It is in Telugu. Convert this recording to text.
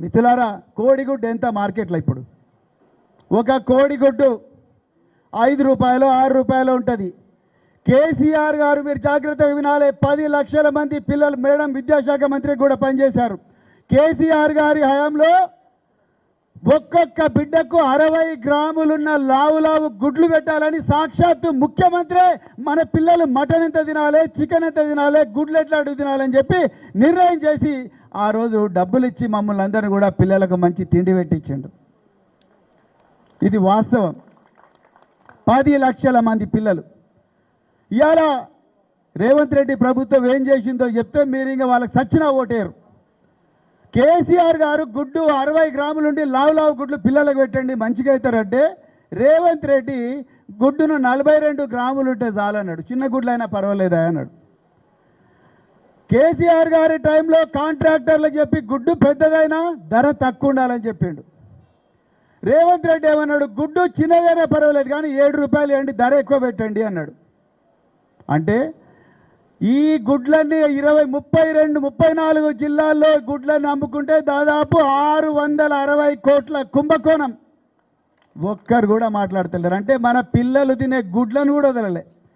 మిథులారా కోడిగుడ్డు ఎంత మార్కెట్లో ఇప్పుడు? ఒక కోడిగుడ్డు ఐదు రూపాయలు ఆరు రూపాయలు ఉంటుంది. కేసీఆర్ గారు మీరు జాగ్రత్తగా వినాలి పది లక్షల మంది పిల్లలు మేడం విద్యాశాఖ మంత్రి కూడా పనిచేశారు. కేసీఆర్ గారి హయాంలో ఒక్కొక్క బిడ్డకు అరవై గ్రాములున్న లావు లావు గుడ్లు పెట్టాలని సాక్షాత్తు ముఖ్యమంత్రి మన పిల్లలు మటన్ ఎంత తినాలి చికెన్ ఎంత తినాలి గుడ్లు ఎట్లాంటివి తినాలని చెప్పి నిర్ణయం చేసి ఆ రోజు డబ్బులు ఇచ్చి మమ్మల్ని అందరూ కూడా పిల్లలకు మంచి తిండి పెట్టించిండు. ఇది వాస్తవం. పది లక్షల మంది పిల్లలు. ఇవాళ రేవంత్ రెడ్డి ప్రభుత్వం ఏం చేసిందో చెప్తే మీరు ఇంకా వాళ్ళకి సచ్చినా ఓటేరు కేసీఆర్ గారు గుడ్డు అరవై గ్రాములుండి లావు లావు గుడ్లు పిల్లలకు పెట్టండి మంచిగా అవుతారంటే రేవంత్ రెడ్డి గుడ్డును నలభై రెండు గ్రాములు ఉంటే చాలన్నాడు. చిన్న గుడ్లైనా పర్వాలేదా అన్నాడు. కేసీఆర్ గారి టైంలో కాంట్రాక్టర్లు చెప్పి గుడ్డు పెద్దదైనా ధర తక్కువ ఉండాలని చెప్పిండు. రేవంత్ రెడ్డి ఏమన్నాడు? గుడ్డు చిన్నదైనా పర్వాలేదు కానీ ఏడు రూపాయలు ఇవ్వండి ధర ఎక్కువ పెట్టండి అన్నాడు. అంటే ఈ గుడ్లన్నీ ఇరవై ముప్పై రెండు ముప్పై నాలుగు జిల్లాల్లో గుడ్లను అమ్ముకుంటే దాదాపు ఆరు వందల అరవై కోట్ల కుంభకోణం. ఒక్కరు కూడా మాట్లాడతలేరు. అంటే మన పిల్లలు తినే గుడ్లను కూడా వదలలే.